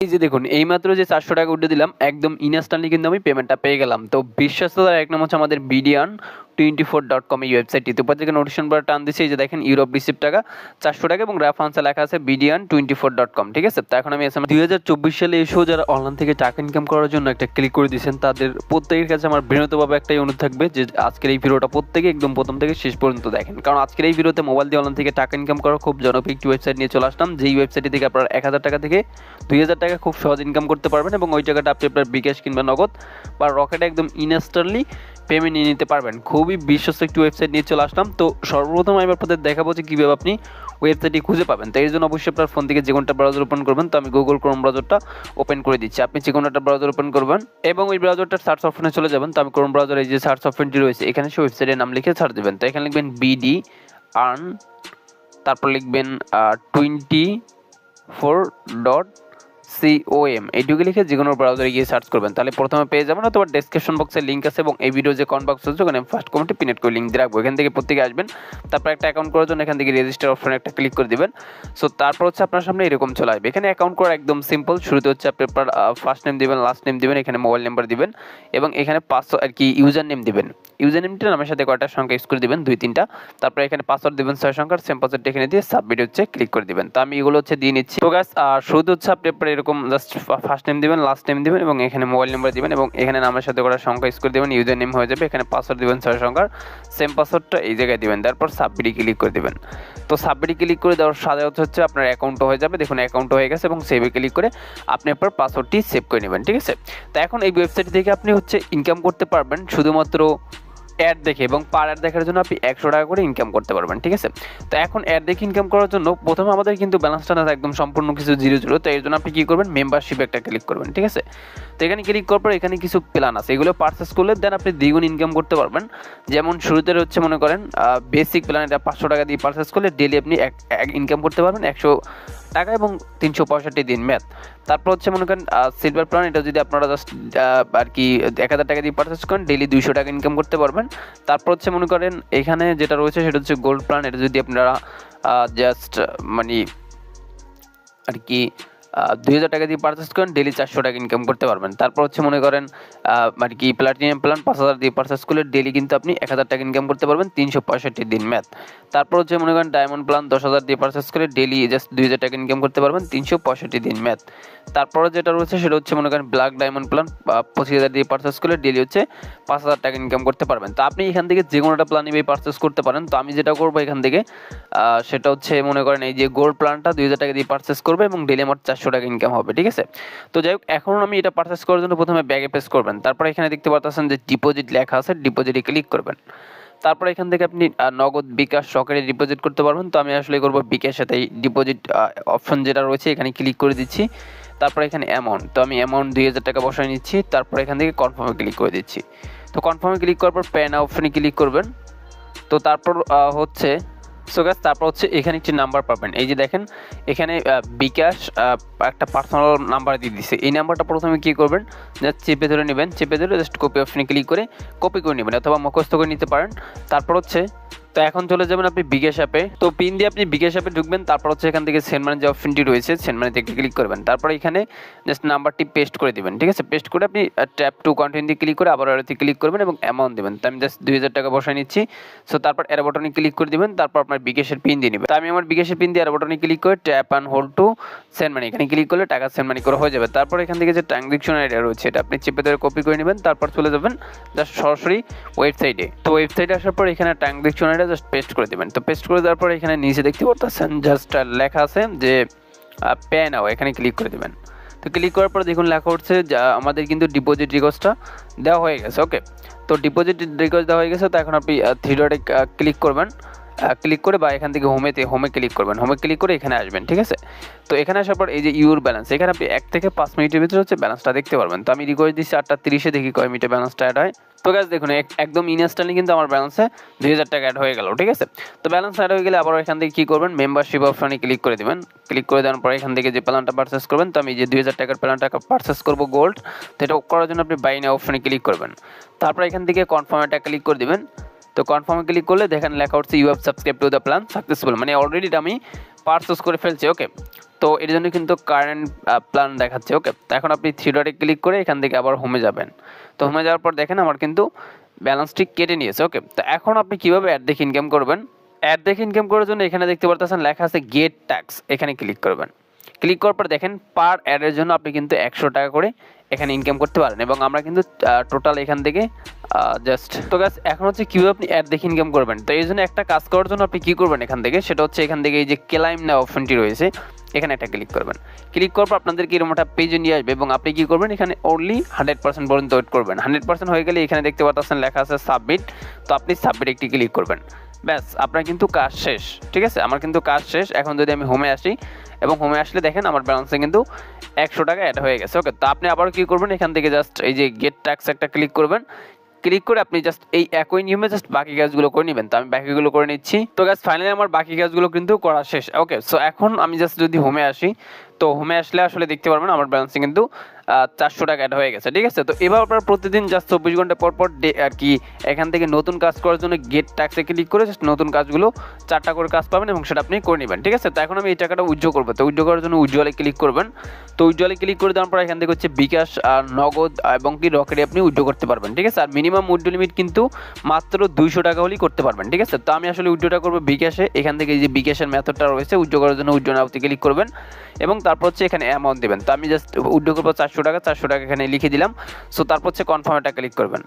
এই যে দেখুন, এইমাত্র যে চারশো টাকা উঠে দিলাম, একদম ইনস্ট্যান্টলি কিন্তু আমি পেমেন্টটা পেয়ে গেলাম। তো বিশ্বস্ততার এক নাম হচ্ছে আমাদের BDian. Twenty four dot com এই ওয়েবসাইটটি তো উপর থেকে নোটিফিকেশন বার টান দিচ্ছে যে দেখেন ইউরোপ রিসিপ্ট টাকা, চারশো টাকা এবং রেফারেন্সে লেখা আছে BDian twenty four dot com ঠিক আছে? তো এখন আমি এসে দুই হাজার চব্বিশ সালে এসেও যারা অনলাইন থেকে টাকা ইনকাম করার জন্য একটা ক্লিক করে দিয়েছেন, তাদের প্রত্যেকের কাছে আমার বিনীতভাবে একটাই অনুরোধ থাকবে যে আজকের এই ভিডিওটা প্রত্যেকে একদম প্রথম থেকে শেষ পর্যন্ত দেখেন। কারণ আজকের এই ভিডিওতে মোবাইল দিয়ে অনলাইন থেকে টাকা ইনকাম করা খুব জনপ্রিয় একটি ওয়েবসাইট নিয়ে চলে আসলাম, যেই ওয়েবসাইটটি থেকে আপনার এক হাজার টাকা থেকে দুই হাজার টাকা খুব সহজ ইনকাম করতে পারবেন এবং ওই টাকাটা আপনি আপনার বিকাশ কিংবা নগদ বা রকেটে একদম ইনস্ট্যান্টলি পেমেন্ট নিয়ে নিতে পারবেন। খুবই বিশ্বস্ত একটি ওয়েবসাইট নিয়ে চলে আসলাম। তো সর্বপ্রথম আমি আপনাদের দেখাবো যে কীভাবে আপনি ওয়েবসাইটটি খুঁজে পাবেন। তো এর জন্য অবশ্যই আপনার ফোন থেকে যে কোনটা ব্রাউজার ওপেন করবেন। তো আমি গুগল ক্রোম ব্রাউজারটা ওপেন করে দিচ্ছি। আপনি যে কোনো একটা ব্রাউজার ওপেন করবেন এবং ওই ব্রাউজারটার সার্চ অপশনে চলে যাবেন। তো আমি ক্রোম ব্রাউজার এই যে সার্চ অপশনটি রয়েছে, এখানে সেই ওয়েবসাইটের নাম লিখে সার্চ দেবেন। তো এখানে লিখবেন বিডি আর্ন তারপর লিখবেন টোয়েন্টি ফোর ডট সিওএম এইটুকু লিখে যে কোনো ব্রাউজারে গিয়ে সার্চ করবেন। তাহলে প্রথমে পেয়ে যাবেন অথবা ডেসক্রিপশন বক্সে লিঙ্ক আছে এবং এই ভিডিও যে কমেন্ট বক্স আছে, ওখানে ফার্স্ট কমেন্টে পিনেট করে লিঙ্ক দিয়ে রাখব। এখান থেকে প্রত্যেকে আসবেন, তারপর একটা অ্যাকাউন্ট করার জন্য এখান থেকে রেজিস্টার অপশনে একটা ক্লিক করে দিবেন। সো তারপর হচ্ছে আপনার সামনে এরকম চলে আসবে। এখানে অ্যাকাউন্ট করা একদম সিম্পল শুরুতে হচ্ছে আপনি আপনার ফার্স্ট নেম দিবেন লাস্ট নেম দিবেন, এখানে মোবাইল নাম্বার দিবেন এবং এখানে পাঁচশো আর কি ইউজার নেম দিবেন। ইউজার নেমটা নামের সাথে কয়টা সংখ্যা ইউজ করে দিবেন? দুই, তিনটা। তারপরে এখানে পাসওয়ার্ড দিবেন ছয় সংখ্যার সেম পাসওয়ার্ডটা এখানে দিয়ে সাবমিট হচ্ছে ক্লিক করে দিবেন। তো আমি এগুলো হচ্ছে দিয়ে নিচ্ছি। তো গাছ শুরুতে হচ্ছে আপনি এরকম জাস্ট ফার্স্ট নেম দিবেন লাস্ট নেম দিবেন এবং এখানে মোবাইল নাম্বার দিবেন এবং এখানে নামের সাথে করা সংখ্যা ইউজ দিবেন ইউজার নেম হয়ে যাবে, এখানে পাসওয়ার্ড দিবেন ছয় সংখ্যার সেম পাসওয়ার্ডটা এই জায়গায় দিবেন, তারপর সাবমিটে ক্লিক করে দিবেন। তো সাবমিটে ক্লিক করে দেওয়ার সাথে হচ্ছে আপনার অ্যাকাউন্ট হয়ে যাবে, দেখুন অ্যাকাউন্ট হয়ে গেছে এবং সেভে ক্লিক করে আপনি আপনার পাসওয়ার্ডটি সেভ করে নেবেন, ঠিক আছে? তো এখন এই ওয়েবসাইট থেকে আপনি হচ্ছে ইনকাম করতে পারবেন, শুধুমাত্র অ্যাড দেখে এবং পার অ্যাড দেখার জন্য আপনি একশো টাকা করে ইনকাম করতে পারবেন, ঠিক আছে? তো এখন অ্যাড দেখে ইনকাম করার জন্য প্রথমে আমাদের কিন্তু ব্যালেন্সটা না একদম সম্পূর্ণ কিছু জিরো জিরো তো এর জন্য আপনি কী করবেন? মেম্বারশিপ একটা ক্লিক করবেন, ঠিক আছে? তো এখানে ক্লিক করার পর এখানে কিছু প্ল্যান আছে, এগুলো পারচেস করলে দেন আপনি দ্বিগুণ ইনকাম করতে পারবেন। যেমন শুরুতে হচ্ছে মনে করেন বেসিক প্ল্যান এটা পাঁচশো টাকা দিয়ে পারচেস করলে ডেলি আপনি এক ইনকাম করতে পারবেন, একশো টাকা এবং তিনশো পঁয়ষট্টি দিন ম্যাথ তারপর হচ্ছে মনে করেন সিলভার প্ল্যান এটা যদি আপনারা জাস্ট আর কি এক হাজার টাকা দিয়ে পারচেস করেন ডেলি দুইশো টাকা ইনকাম করতে পারবেন। তারপর হচ্ছে মনে করেন, এখানে যেটা রয়েছে সেটা হচ্ছে গোল্ড প্ল্যান এটা যদি আপনারা জাস্ট মানে আর কি দুই হাজার টাকা দিয়ে পারচেস করেন ডেলি চারশো টাকা ইনকাম করতে পারবেন। তারপর হচ্ছে মনে করেন মানে কি প্লাটিনিয়াম প্ল্যান পাঁচ হাজার দিয়ে পারচেস করলে ডেলি কিন্তু আপনি এক হাজার টাকা ইনকাম করতে পারবেন, তিনশো পঁয়ষট্টি দিন ম্যাথ তারপর হচ্ছে মনে করেন ডায়মন্ড প্ল্যান দশ হাজার দিয়ে পারচেস করে ডেলি জাস্ট দুই হাজার টাকা ইনকাম করতে পারবেন, তিনশো পঁয়ষট্টি দিন ম্যাথ তারপরে যেটা রয়েছে, সেটা হচ্ছে মনে করেন ব্ল্যাক ডায়মন্ড প্ল্যান পঁচিশ হাজার দিয়ে পারচেস করলে ডেলি হচ্ছে পাঁচ হাজার টাকা ইনকাম করতে পারবেন। তো আপনি এখান থেকে যে কোনো একটা প্ল্যান নিয়ে পারচেস করতে পারেন। তো আমি যেটা করব এখান থেকে সেটা হচ্ছে মনে করেন, এই যে গোল্ড প্ল্যানটা দুই হাজার টাকা দিয়ে পারচেস করবে এবং ডেলি আমার চারশো টাকা ইনকাম হবে, ঠিক আছে? তো যাই হোক, এখন আমি এটা পারচেস করার জন্য প্রথমে ব্যাগে পেস করবেন। তারপরে এখানে দেখতে পাচ্ছেন যে ডিপোজিট লেখা আছে ডিপোজিটে ক্লিক করবেন। তারপরে এখান থেকে আপনি নগদ, বিকাশ সকেটে ডিপোজিট করতে পারবেন। তো আমি আসলে করব বিকাশ সাথে ডিপোজিট অপশন যেটা রয়েছে, এখানে ক্লিক করে দিচ্ছি। তারপরে এখানে অ্যামাউন্ট তো আমি অ্যামাউন্ট দুই হাজার টাকা বসায় নিচ্ছি। তারপর এখান থেকে কনফার্মে ক্লিক করে দিচ্ছি। তো কনফার্মে ক্লিক করার পর প্যান অপশনে ক্লিক করবেন। তো তারপর হচ্ছে সো গাছ তারপর হচ্ছে এখানে একটি নাম্বার পাবেন। এই যে দেখেন, এখানে বিকাশ একটা পার্সোনাল নাম্বার দিয়ে দিচ্ছে এই নাম্বারটা প্রথমে কী করবেন? জাস্ট চেপে ধরে নেবেন। চেপে ধরে জাস্ট কপি অপশনে ক্লিক করে কপি করে নেবেন অথবা মুখস্থ করে নিতে পারেন। তারপর হচ্ছে তো এখন চলে যাবেন আপনি বিকাশ অ্যাপে তো পিন দিয়ে আপনি বিকাশ অ্যাপে ঢুকবেন, তারপর হচ্ছে এখান থেকে সেন্ড মানি যে অপশনটি রয়েছে সেন্ড মানিতে ক্লিক করবেন। তারপর এখানে জাস্ট নাম্বারটি পেস্ট করে দেবেন, ঠিক আছে? পেস্ট করে আপনি ট্যাপ টু কন্টিনিউ দিয়ে ক্লিক করে আবার এরোতে ক্লিক করবেন এবং অ্যামাউন্ট দেবেন। তো আমি জাস্ট দুই হাজার টাকা বসাই নিচ্ছি। সো তারপর এর বটনে ক্লিক করে দেবেন, তারপর আপনার বিকাশের পিন দিয়ে নেবেন। তো আমি আমার বিকাশের পিন দিয়ে এর বটনে ক্লিক করে tap and hold to send money এখানে ক্লিক করলে টাকা সেন্ড মানি করে হয়ে যাবে। তারপর এখান থেকে যে ট্রানজেকশন আইডিয়া রয়েছে, এটা আপনি চেপে ধরে কপি করে নেবেন। তারপর চলে যাবেন জাস্ট সরাসরি ওয়েবসাইটে তো ওয়েবসাইটে আসার পর এখানে ট্রানজেকশন আইডিয়া জাস্ট পেস্ট করে দেবেন। তো পেস্ট করে দেওয়ার পর এখানে নিচে দেখতে পারতেছেন জাস্ট লেখা আছে যে পে নাও এখানে ক্লিক করে দেবেন। তো ক্লিক করার পর দেখুন লেখা উঠছে যা আমাদের কিন্তু ডিপোজিট রিকোয়েস্টটা দেওয়া হয়ে গেছে ওকে তো ডিপোজিট রিকোয়েস্ট দেওয়া হয়ে গেছে, তো এখন আপনি থ্রি ডটে ক্লিক করবেন। ক্লিক করে বা এখান থেকে হোমেতে হোমে ক্লিক করবেন। হোমে ক্লিক করে এখানে আসবেন, ঠিক আছে? তো এখানে আসার পর এই যে ইউর ব্যালেন্স এখানে আপনি এক থেকে পাঁচ মিনিটের ভিতরে হচ্ছে ব্যালেন্সটা দেখতে পারবেন। তো আমি রিকোয়েস্ট দিচ্ছি আটটা তিরিশে দেখি কয় মিনিটে ব্যালেন্সটা অ্যাড হয়। তো গাছ দেখুন একদম ইনস্ট্যান্টলি কিন্তু আমার ব্যালেন্সে দুই হাজার টাকা অ্যাড হয়ে গেল, ঠিক আছে? তো ব্যালেন্স অ্যাড হয়ে গেলে আবার এখান থেকে কী করবেন? মেম্বারশিপ অপশনে ক্লিক করে দেবেন। ক্লিক করে দেওয়ার পর এখান থেকে যে প্ল্যানটা পারচেস করবেন, তো আমি যে দুই হাজার টাকার প্ল্যানটা পারচেস করব গোল্ড তো এটা করার জন্য আপনি বাইনে অপশনে ক্লিক করবেন। তারপর এখান থেকে কনফার্ম একটা ক্লিক করে দেবেন। তো কনফার্মে ক্লিক করলে দেখেন লেখা হচ্ছে you have subscribe to the plan successful মানে অলরেডি আমি পারচেস করে ফেলছি ওকে তো এর জন্য কিন্তু কারেন্ট প্ল্যান দেখাচ্ছে ওকে তো এখন আপনি থ্রি ডটে ক্লিক করে এখান থেকে আবার হোমে যাবেন। তো হোমে যাওয়ার পর দেখেন আমার কিন্তু ব্যালেন্সটি কেটে নিয়েছে ওকে তো এখন আপনি কীভাবে অ্যাড দেখে ইনকাম করবেন? অ্যাড দেখে ইনকাম করার জন্য এখানে দেখতে পারতেছেন লেখা আছে গেট ট্যাক্স এখানে ক্লিক করবেন। ক্লিক করার পর দেখেন পার অ্যাডের জন্য আপনি কিন্তু একশো টাকা করে এখানে ইনকাম করতে পারেন এবং আমরা কিন্তু টোটাল এখান থেকে জাস্ট তো গাছ এখন হচ্ছে কীভাবে আপনি অ্যাড দেখে ইনকাম করবেন? তো এই জন্য একটা কাজ করার জন্য আপনি কী করবেন এখান থেকে? সেটা হচ্ছে এখান থেকে এই যে ক্লাইম না অপশনটি রয়েছে, এখানে একটা ক্লিক করবেন। ক্লিক করার পর আপনাদেরকে এরকম একটা পেজে নিয়ে আসবে এবং আপনি কী করবেন? এখানে অনলি হান্ড্রেড পার্সেন্ট পর্যন্ত ওয়েট করবেন। হান্ড্রেড পার্সেন্ট হয়ে গেলে এখানে দেখতে পাচ্ছেন লেখা আছে সাবমিট তো আপনি সাবমিট একটি ক্লিক করবেন। ব্যাস, আপনার কিন্তু কাজ শেষ, ঠিক আছে? আমার কিন্তু কাজ শেষ। এখন যদি আমি হোমে আসি এবং হোমে আসলে দেখেন আমার ব্যালেন্সে কিন্তু একশো টাকা অ্যাড হয়ে গেছে। ওকে তো আপনি আবার কী করবেন? এখান থেকে জাস্ট এই যে গেট ট্যাক্স একটা ক্লিক করবেন। ক্লিক করে আপনি জাস্ট এই একই নিয়মে জাস্ট বাকি কাজগুলো করে নেবেন। তো আমি বাকিগুলো করে নিচ্ছি। তো গাছ ফাইনালি আমার বাকি কাজগুলো কিন্তু করা শেষ। ওকে সো এখন আমি জাস্ট যদি হোমে আসি তো হোমে আসলে আসলে দেখতে পারবেন আমার ব্যালেন্সে কিন্তু চারশো টাকা অ্যাড হয়ে গেছে, ঠিক আছে? তো এবার আপনার প্রতিদিন জাস্ট চব্বিশ ঘণ্টা পর পর ডে, আর কি, এখান থেকে নতুন কাজ করার জন্য গেট ট্যাক্সে ক্লিক করে জাস্ট নতুন কাজগুলো চারটা করে কাজ পাবেন এবং সেটা আপনি করে নেবেন, ঠিক আছে? তো এখন আমি এই টাকাটা উজ্জ্বল করব। তো উজ্জ্বল করার জন্য উজ্জ্বলে ক্লিক করবেন। তো উজ্জ্বলে ক্লিক করে দেওয়ার পর এখান থেকে হচ্ছে বিকাশ, আর নগদ, এবং কি রকেটে আপনি উজ্জ্বল করতে পারবেন, ঠিক আছে? আর মিনিমাম উজ্জ্বল লিমিট কিন্তু মাত্র দুইশো টাকা হলেই করতে পারবেন, ঠিক আছে? তো আমি আসলে উজ্জ্বলটা করব বিকাশে। এখান থেকে যে বিকাশের মেথডটা রয়েছে উজ্জ্বল করার জন্য উজ্জ্বল আপনি ক্লিক করবেন। এবং তারপর হচ্ছে এখানে অ্যামাউন্ট দেবেন। তো আমি জাস্ট উজ্জ্বল করব চারশো টাকা চারশো টাকা এখানে লিখে দিলাম। সো তারপর হচ্ছে কনফার্মটা ক্লিক করবেন।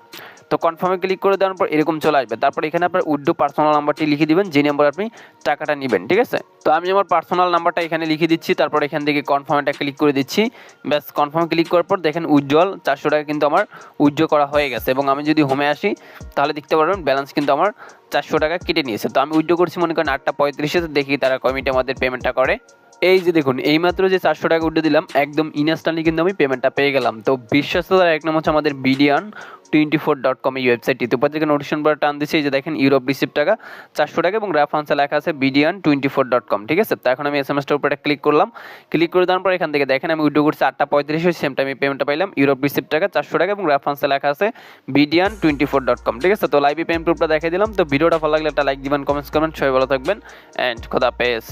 তো কনফার্মে ক্লিক করে দেওয়ার পর এরকম চলে আসবে। তারপর এখানে আপনার উড্ডো পার্সোনাল নাম্বারটি লিখে দিবেন, যে নাম্বার আপনি টাকাটা নেবেন, ঠিক আছে? তো আমি আমার পার্সোনাল নাম্বারটা এখানে লিখে দিচ্ছি, তারপর এখান থেকে কনফার্মটা ক্লিক করে দিচ্ছি। ব্যাস কনফার্ম ক্লিক করার পর দেখেন উজ্জ্বল চারশো টাকা কিন্তু আমার উজ্জ্বল করা হয়ে গেছে। এবং আমি যদি হোমে আসি, তাহলে দেখতে পারবেন ব্যালেন্স কিন্তু আমার চারশো টাকা কেটে নিয়েছে। তো আমি উইড্রো করছি মনে করেন আটটা পঁয়ত্রিশে, তো দেখি তারা কমিটি আমাদের পেমেন্টটা করে। এই যে দেখুন, এইমাত্র যে চারশো টাকা উঠে দিলাম, একদম ইনস্ট্যান্টলি কিন্তু আমি পেমেন্টটা পেয়ে গেলাম। তো বিশ্বস্ততার এক নাম হচ্ছে আমাদের বিডিয়ান টোয়েন্টি ফোর ডট কম এই ওয়েবসাইটটি তো থেকে নোটিশন বার টান দিচ্ছে, এই যে দেখেন ইউরোপ রিসিপ্ট টাকা, চারশো টাকা এবং রেফারেন্সে লেখা আছে বিডিয়ান টোয়েন্টি ফোর ডট কম ঠিক আছে? তো এখন আমি এস এম এসটার উপরে ক্লিক করলাম। ক্লিক করে দেওয়ার পর এখান থেকে দেখেন, আমি উইড্রো করছি আটটা পঁয়ত্রিশ সেম টাইমে পেমেন্টটা পাইলাম। ইউরোপ রিসিপ্ট টাকা, চারশো টাকা এবং রেফারেন্সে লেখা আছে বিডিয়ান টোয়েন্টি ফোর ডট কম ঠিক আছে? তো লাইভে পেমেন্ট প্রুফটা দেখে দিলাম। তো ভিডিওটা ভালো লাগলে একটা লাইক দিবেন কমেন্টস করবেন। সবাই ভালো থাকবেন অ্যান্ড খোদা পেস